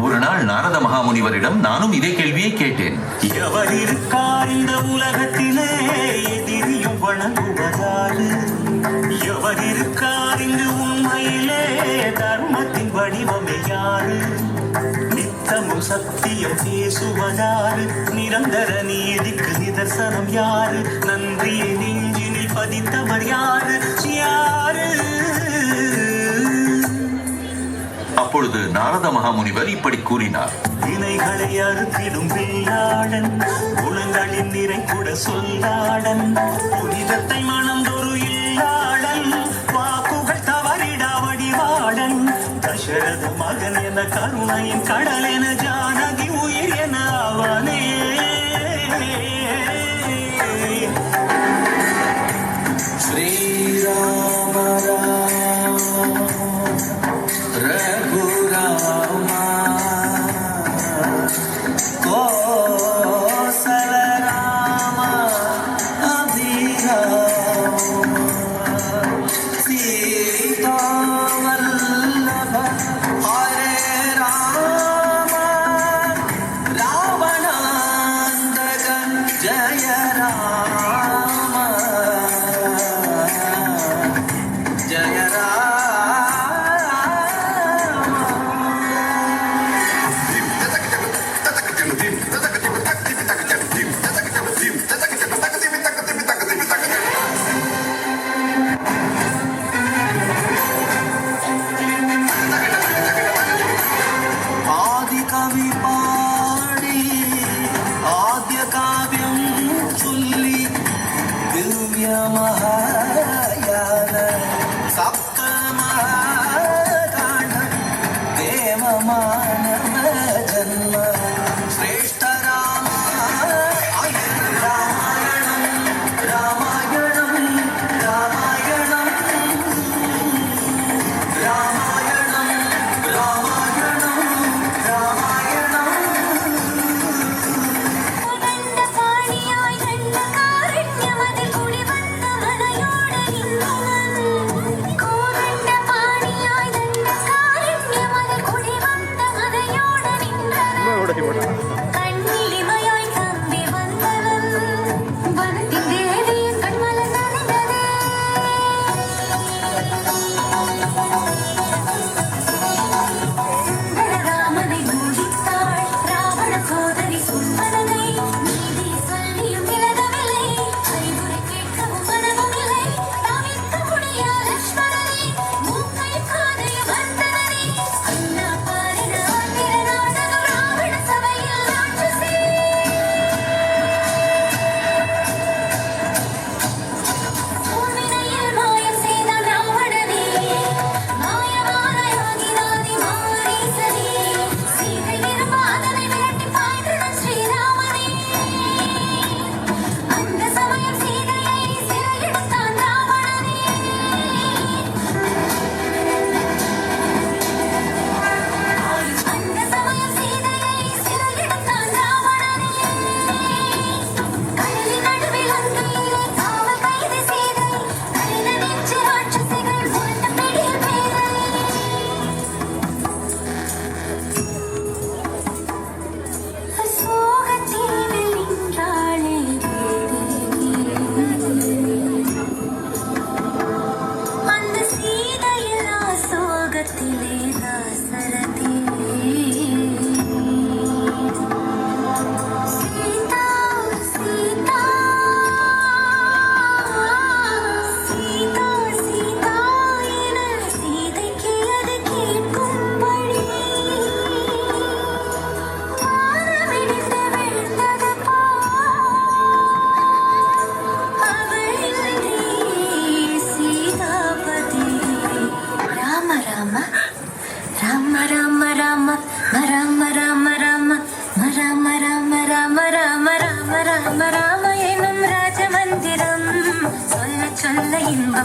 ஒரு நாள் நாரத மகாமுனிவரிடம் நானும் இதே கேள்வியை கேட்டேன். எவர் இருக்கார் இந்த உலகத்திலே எதிரியும் வணங்குவதாறு? எவர் இருக்கார் இங்கு உண்மையிலே தர்மத்தின் வடிவமே யாரு நித்தமும் சத்தியம் பேசுவதாறு? நிரந்தர நீதிக்கு நிதர்சனம் யாரு? நன்றியை நெஞ்சினில் பதித்தவர் யாரு? யாரு? அப்பொழுது நாரத மகாமுனிவர் இப்படி கூறினார். வினைகளை அறுத்திடும் வில்லாளன் குணங்களின் நிறை கூட சொல்லாளன் புனிதத்தை மணந்தொரு இல்லாளன் வாக்குகள் தவறிடா வடிவாளன். தசரத மகன் என கருணையின் கடல் என ஜானகி உயிர் என அவனே. ஸ்ரீராம Mama.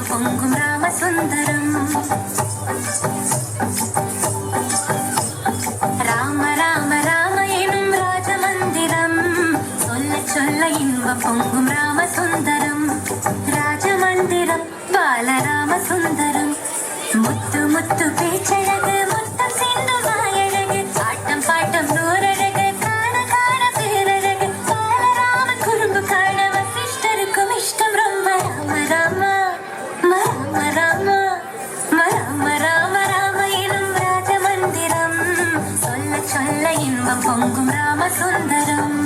பொங்கும் ராம சுந்தரம் ராம ராம ராம எனும் ராஜ மந்திரம் சொல்ல சொல்ல இன்ப பொங்கும் ராம சுந்தரம் ராஜ மந்திரம் முத்து முத்து பேச்சழகு பொங்கும்